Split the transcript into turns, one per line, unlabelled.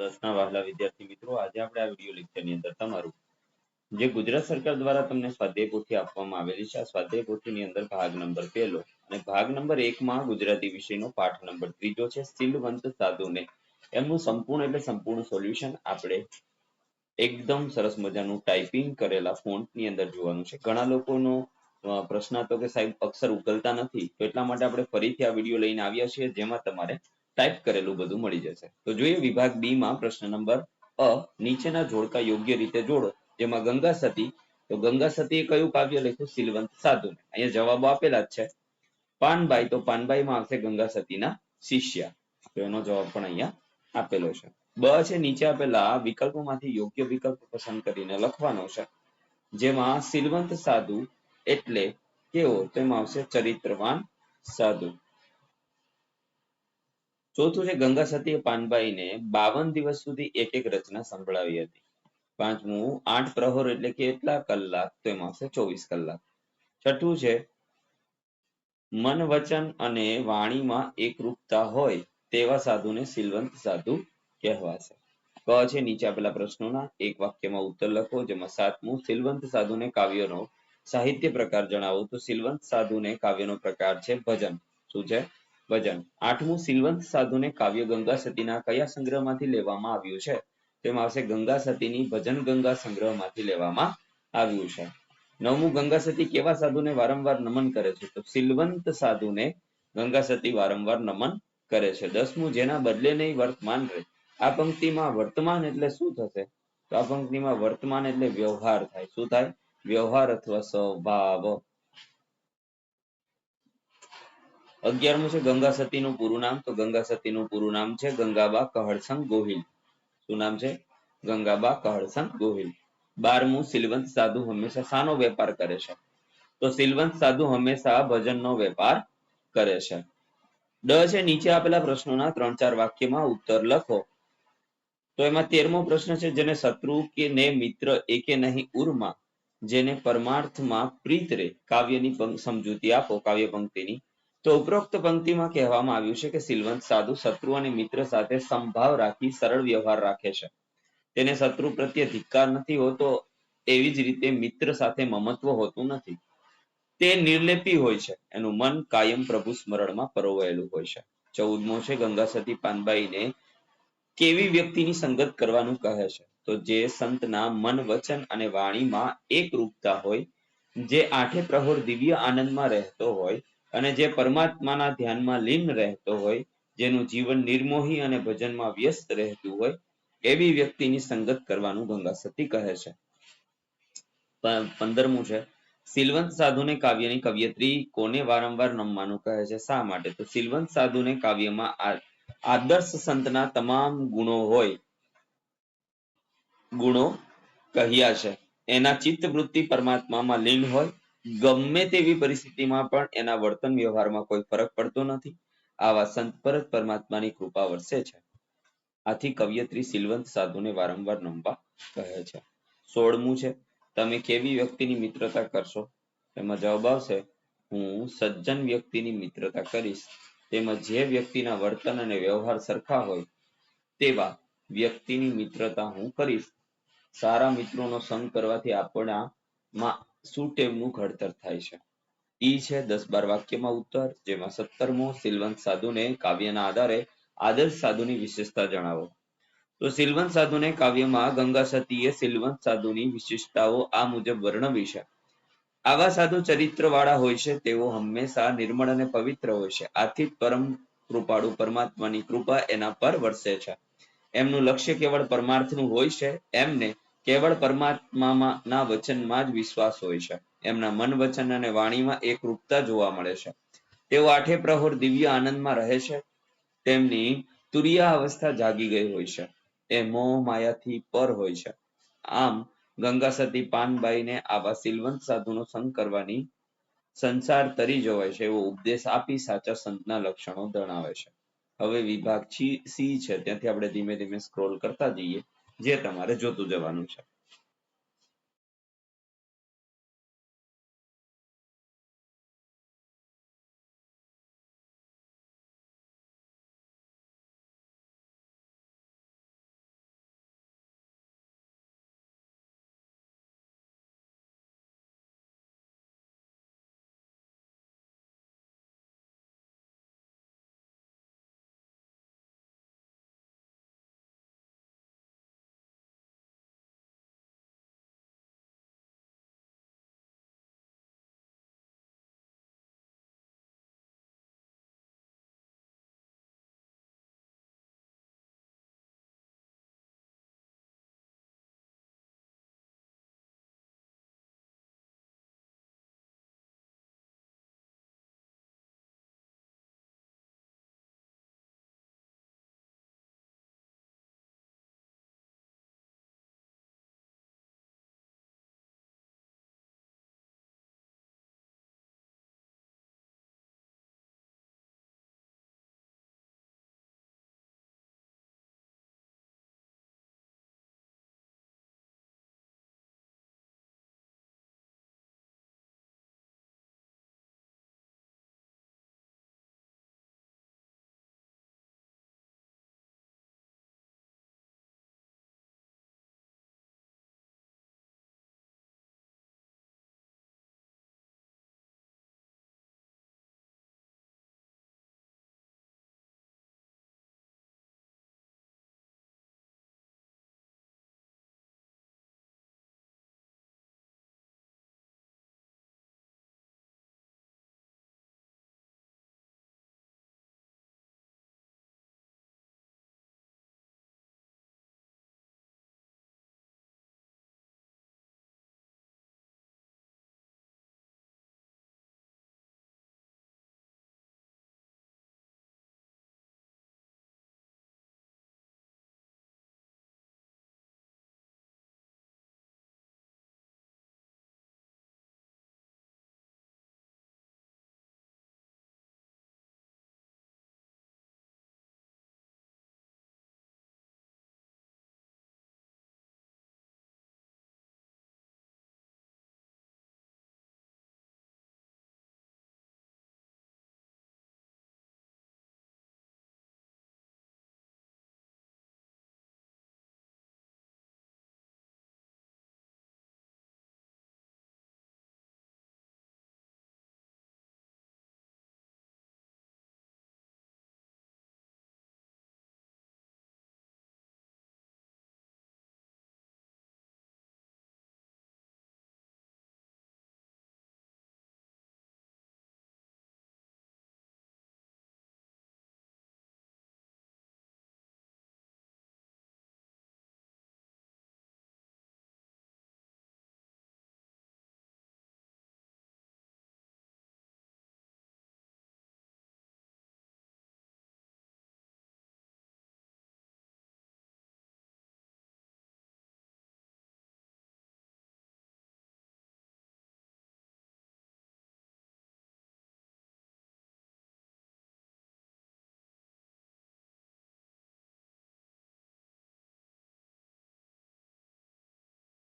દસના વહાલા વિદ્યાર્થી મિત્રો, આજે આપણે આ વીડિયો લેક્ચરની અંદર તમારું જે ગુજરાત સરકાર દ્વારા તમને સ્વાધ્યાય પોથી આપવામાં આવેલી છે, આ સ્વાધ્યાય પોથીની અંદર ભાગ નંબર પહેલો અને ભાગ નંબર એકમાં ગુજરાતી વિષયનો પાઠ નંબર ત્રીજો છે, શીલવંત સાધુને એમનું સંપૂર્ણ એટલે સંપૂર્ણ સોલ્યુશન આપણે એકદમ સરસ મજાનું ટાઈપિંગ કરેલા ફોન્ટની અંદર જોવાનું છે. ઘણા લોકોનો પ્રશ્ન હતો કે સાહેબ અક્ષર ઉકલતા નથી, તો એટલા માટે આપણે ફરીથી આ વીડિયો લઈને આવ્યા છીએ, જેમાં તમારે ટાઈપ કરેલું બધું મળી જશે. તો જોઈએ વિભાગ બી માં પ્રશ્ન નંબર અ, નીચેના જોડકા યોગ્ય રીતે જોડો. જેમાં ગંગા સતી, તો ગંગા સતીએ કયું કાવ્ય લખ્યું? સિલવંત સાધુને. અહીંયા જવાબો આપેલા જ છે. પાનબાઈ, તો પાનબાઈમાં આવશે ગંગા સતીના શિષ્યા. તો એનો જવાબ પણ અહીંયા આપેલો છે. બ છે નીચે આપેલા વિકલ્પોમાંથી યોગ્ય વિકલ્પ પસંદ કરીને લખવાનો છે. જેમાં સિલવંત સાધુ એટલે કેવો? તેમાં આવશે ચરિત્રવાન સાધુ. ચોથું છે ગંગા સતીએ પાનબાઈને બાવન દિવસ સુધી એક એક રચના સંભળાવી હતી. પાંચમું, આઠ પ્રહોર એટલે કેટલા કલાક, તો એમાં આવશે ચોવીસ કલાક. છઠ્ઠું છે, મન વચન અને વાણીમાં એકરૂપતા હોય તેવા સાધુને સિલવંત સાધુ કહેવાશે. ક છે, નીચે આપેલા પ્રશ્નોના, એક વાક્યમાં ઉત્તર લખો, જેમાં સાતમું, સિલવંત સાધુને કાવ્યનો સાહિત્ય પ્રકાર જણાવો. તો સિલવંત સાધુને કાવ્યનો પ્રકાર છે ભજન. શું છે? ભજન. આઠમું સિલવંત સાધુને કાવ્ય ગંગા સતીના કયા સંગ્રહમાંથી લેવામાં આવ્યું છે? તેમાં આવશે ગંગા સતીની ભજન ગંગા સંગ્રહમાંથી લેવામાં આવ્યું છે. નવમું, ગંગા સતી કેવા સાધુને વારંવાર નમન કરે છે? તો સિલવંત સાધુને ગંગા સતી વારંવાર નમન કરે છે. દસમું, જેના બદલે નહીં વર્તમાન રહે. આ પંક્તિમાં વર્તમાન એટલે શું થશે? તો આ પંક્તિમાં વર્તમાન એટલે વ્યવહાર થાય. શું થાય? વ્યવહાર અથવા સ્વભાવ. અગિયારમું છે ગંગા સતીનું પૂરું નામ. તો ગંગા સતીનું પૂરું નામ છે ગંગાબા કહળસંગ ગોહિલ. શું નામ છે? ગંગાબા કહળસંગ ગોહિલ. બારમું, સિલવંત સાધુ હંમેશા શાનો વેપાર કરે છે? તો સિલવંત સાધુ હંમેશા ભજનનો વેપાર કરે છે. ડ છે, નીચે આપેલા પ્રશ્નોના ત્રણ ચાર વાક્યમાં ઉત્તર લખો. તો એમાં તેરમો પ્રશ્ન છે, જેને શત્રુ કે ને મિત્ર એકે નહીં ઉર્મા, જેને પરમાર્થમાં પ્રીત રે, કાવ્યની સમજૂતી આપો, કાવ્ય પંક્તિની. તો ઉપરોક્ત પંક્તિમાં કહેવામાં આવ્યું છે કે સિલવંત સાધુ શત્રુ અને મિત્ર સાથે સંભાવ રાખી સરળ વ્યવહાર રાખે છે. તેને શત્રુ પ્રત્યે ધિક્કાર નથી હોતો, એવી જ રીતે મિત્ર સાથે મમત્વ હોતું નથી. તે નિર્લેપી હોય છે, એનું મન કાયમ પ્રભુ સ્મરણમાં પરોવાયેલું હોય છે. ચૌદમો છે, ગંગા સતી પાનબાઈને કેવી વ્યક્તિની સંગત કરવાનું કહે છે? તો જે સંતના મન, વચન અને વાણીમાં એકરૂપતા હોય, જે આઠે પ્રહોર દિવ્ય આનંદમાં રહેતો હોય અને જે પરમાત્માના ધ્યાનમાં લીન રહેતો હોય, જેનું જીવન નિર્મોહી અને ભજનમાં વ્યસ્ત રહેતું હોય, એવી વ્યક્તિની સંગત કરવાનું ગંગા સતી કહે છે. પંદરમું છે. સિલવંત સાધુને કાવ્યની કવિયત્રી કોને વારંવાર નમવાનું કહે છે? શા માટે? તો સિલવંત સાધુને કાવ્યમાં આદર્શ સંતના તમામ ગુણો હોય, ગુણો કહ્યા છે. એના ચિત્ત વૃત્તિ પરમાત્મામાં લીન હોય ગમે તેવી પરિસ્થિતિમાં પણ એના વર્તન વ્યવહારમાં કોઈ ફરક પડતો નથી. આવા સંત પર પરમાત્માની કૃપા વરસે છે. આથી કવિયત્રી સિલવંત સાધુને વારંવાર નમવા કહે છે. સોળમું છે, તમે કેવી વ્યક્તિની મિત્રતા કરશો? એમાં જવાબ આવશે, હું સજ્જન વ્યક્તિની મિત્રતા કરીશ. તેમાં જે વ્યક્તિના વર્તન અને વ્યવહાર સરખા હોય, તેવા વ્યક્તિની મિત્રતા હું કરીશ. સારા મિત્રોનો સંગ કરવાથી આપણામાં સુટેવનું ઘડતર થાય છે. ઈ છે દસ બાર વાક્યમાં ઉત્તર, જેમાં સત્તરમો સિલવંત સાધુને કાવ્યના આધારે આદર્શ સાધુની વિશેષતા જણાવો. તો સિલવંત સાધુને કાવ્યમાં ગંગા સતીએ સિલવંત સાધુની વિશેષતાઓ આ મુજબ વર્ણવી છે. આવા સાધુ ચરિત્રવાળા હોય છે, તેઓ હંમેશા નિર્મળ અને પવિત્ર હોય છે. આથી પરમ કૃપાળુ પરમાત્માની કૃપા એના પર વરસે છે. એમનું લક્ષ્ય કેવળ પરમાર્થનું હોય છે, એમને કેવળ પરમાત્મામાં વચનમાં જ વિશ્વાસ હોય છે. એમના મન વચન અને વાણીમાં એકરૂપતા જોવા મળે છે. તેઓ આઠે પ્રહોર દિવ્ય આનંદમાં રહે છે. તેમની તુરિયા અવસ્થા જાગી ગઈ હોય છે. એ મોહ માયાથી પર હોય છે. આમ ગંગા સતી પાનબાઈને આવા સિલવંત સાધુનો સંગ કરવાની સંસાર તરી જવાય છે એવો ઉપદેશ આપી સાચા સંતના લક્ષણો જણાવે છે. હવે વિભાગ સી છે. ત્યાંથી આપણે ધીમે ધીમે સ્ક્રોલ કરતા જઈએ. જે તમારે જોતું જવાનું છે.